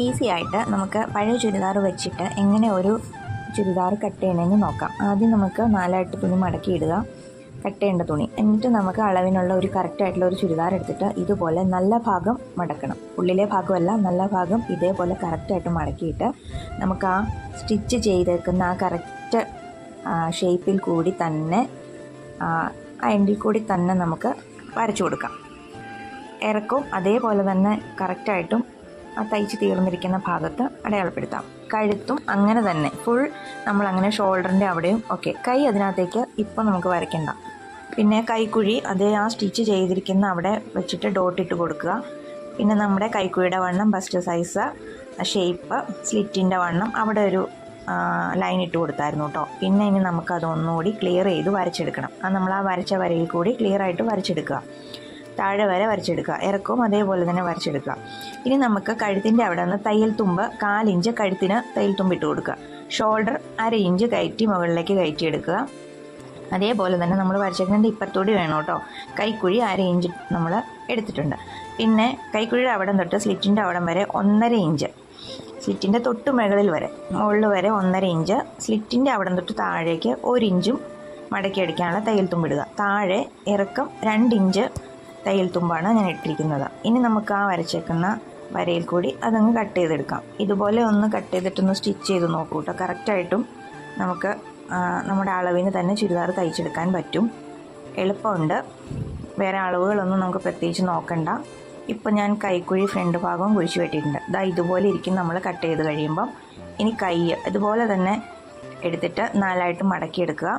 Easy ആയിട്ട് നമുക്ക് പഴയ ചുരിദാർ വെച്ചിട്ട് എങ്ങനെ ഒരു ചുരിദാർ കട്ട് ചെയ്യണമെന്ന് നോക്കാം. ആദ്യം നമുക്ക് നാലായിട്ട് തുണി മടക്കി ഇടുക. കട്ട് ചെയ്യേണ്ട തുണി. എന്നിട്ട് നമുക്ക് അളവിനുള്ള ഒരു കറക്റ്റ് ആയിട്ടുള്ള ഒരു ചുരിദാർ എടുത്തിട്ട് ഇതുപോലെ നല്ല ഭാഗം മടക്കണം. ഉള്ളിലെ ഭാഗമല്ല നല്ല ഭാഗം ഇതേപോലെ കറക്റ്റായിട്ട് മടക്കിയിട്ട് നമുക്ക് ആ സ്റ്റിച്ച് ചെയ്തേക്കുന്ന ആ കറക്റ്റ് ഷേപ്പിൽ കൂടി തന്നെ ആ എൻഡിൽ കൂടി തന്നെ നമുക്ക് വരച്ചു കൊടുക്കാം. ഇറക്കവും അതേപോലെ തന്നെ കറക്റ്റായിട്ടും ആ തയ്ച്ച് തീർന്നിരിക്കുന്ന ഭാഗത്ത് അടയാളപ്പെടുത്താം. കഴുത്തും അങ്ങനെ തന്നെ. ഫുൾ നമ്മൾ അങ്ങനെ ഷോൾഡറിന്റെ അവിടെയും ഓക്കെ കൈ അതിനകത്തേക്ക് ഇപ്പം നമുക്ക് വരയ്ക്കണ്ട. പിന്നെ കൈക്കുഴി അതേ ആ സ്റ്റിച്ച് ചെയ്തിരിക്കുന്ന അവിടെ വെച്ചിട്ട് ഡോട്ട് ഇട്ട് കൊടുക്കുക. പിന്നെ നമ്മുടെ കൈക്കുഴിയുടെ വണ്ണം ബസ്റ്റ് സൈസ് ഷേപ്പ് സ്ലിറ്റിന്റെ വണ്ണം അവിടെ ഒരു ലൈൻ ഇട്ട് കൊടുത്തായിരുന്നു കേട്ടോ പിന്നെ ഇനി നമുക്കത് ഒന്നുകൂടി ക്ലിയർ ചെയ്ത് വരച്ചെടുക്കണം. അത് നമ്മൾ ആ വരച്ച വരയിൽ കൂടി ക്ലിയർ ആയിട്ട് വരച്ചെടുക്കുക. താഴെ വരെ വരച്ചെടുക്കുക. ഇറക്കവും അതേപോലെ തന്നെ വരച്ചെടുക്കുക. ഇനി നമുക്ക് കഴുത്തിന്റെ അവിടെ നിന്ന് തയ്യൽ തുമ്പ് കാലിഞ്ച് കഴുത്തിന് തയ്യൽ തുമ്പ് ഇട്ട് കൊടുക്കുക. ഷോൾഡർ അര ഇഞ്ച് കയറ്റി മുകളിലേക്ക് കയറ്റി എടുക്കുക. അതേപോലെ തന്നെ നമ്മൾ വരച്ചേക്കുന്നതിന്റെ ഇപ്പത്തോടി വേണം കേട്ടോ. കൈക്കുഴി അര ഇഞ്ച് നമ്മൾ എടുത്തിട്ടുണ്ട്. പിന്നെ കൈക്കുഴിയുടെ അവിടം തൊട്ട് സ്ലിറ്റിന്റെ അവിടം വരെ ഒന്നര ഇഞ്ച്. സ്ലിറ്റിന്റെ തൊട്ട് മുകളിൽ വരെ മുകളിൽ വരെ ഒന്നര ഇഞ്ച്. സ്ലിറ്റിന്റെ അവിടം തൊട്ട് താഴേക്ക് ഒരു ഇഞ്ചും മടക്കി അടിക്കാനുള്ള തയ്യൽ തുമ്പിടുക താഴെ ഇറക്കം രണ്ട് ഇഞ്ച് തയ്യൽ തുമ്പാണ് ഞാൻ ഇട്ടിരിക്കുന്നത്. ഇനി നമുക്ക് ആ വരച്ചേക്കുന്ന വരയിൽ കൂടി അതങ്ങ് കട്ട് ചെയ്തെടുക്കാം. ഇതുപോലെ ഒന്ന് കട്ട് ചെയ്തിട്ടൊന്ന് സ്റ്റിച്ച് ചെയ്ത് നോക്കൂ കേട്ടോ കറക്റ്റായിട്ടും നമുക്ക് നമ്മുടെ അളവിന് തന്നെ ചുരിദാർ തയ്ച്ചെടുക്കാൻ പറ്റും. എളുപ്പമുണ്ട്. വേറെ അളവുകളൊന്നും നമുക്ക് പ്രത്യേകിച്ച് നോക്കണ്ട. ഇപ്പം ഞാൻ കൈക്കുഴി ഫ്രണ്ട് ഭാഗവും കുഴിച്ച് വെട്ടിയിട്ടുണ്ട്. ഇതാ ഇതുപോലെ ഇരിക്കും നമ്മൾ കട്ട് ചെയ്ത് കഴിയുമ്പം. ഇനി കൈ ഇതുപോലെ തന്നെ എടുത്തിട്ട് നാലായിട്ട് മടക്കിയെടുക്കുക.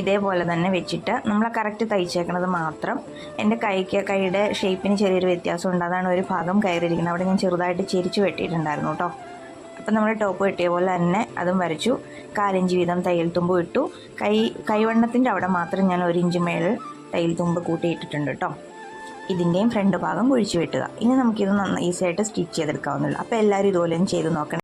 ഇതേപോലെ തന്നെ വെച്ചിട്ട് നമ്മൾ കറക്റ്റ് തയ്ച്ചേക്കണത് മാത്രം. എന്റെ കൈക്ക് കൈയുടെ ഷേപ്പിന് ചെറിയൊരു വ്യത്യാസമുണ്ട് അതാണ് ഒരു ഭാഗം കയറിയിരിക്കുന്നത്. അവിടെ ഞാൻ ചെറുതായിട്ട് ചിരിച്ചു വെട്ടിയിട്ടുണ്ടായിരുന്നു കേട്ടോ. അപ്പം നമ്മൾ ടോപ്പ് വെട്ടിയ പോലെ തന്നെ അതും വരച്ചു. കാലിഞ്ച് വീതം തയ്യൽ തുമ്പ് ഇട്ടു. കൈ കൈവണ്ണത്തിന്റെ അവിടെ മാത്രം ഞാൻ ഒരു ഇഞ്ച് മേൽ തയ്യൽ തുമ്പ് കൂട്ടിയിട്ടിട്ടുണ്ട് കേട്ടോ. ഇതിന്റെയും ഫ്രണ്ട് ഭാഗം കുഴിച്ചു വെട്ടുക. ഇനി നമുക്കിത് നന്നായി ഈസി ആയിട്ട് സ്റ്റിച്ച് ചെയ്തെടുക്കാവുന്നുള്ളൂ അപ്പോൾ എല്ലാവരും ഇതുപോലെ ചെയ്ത് നോക്കണം.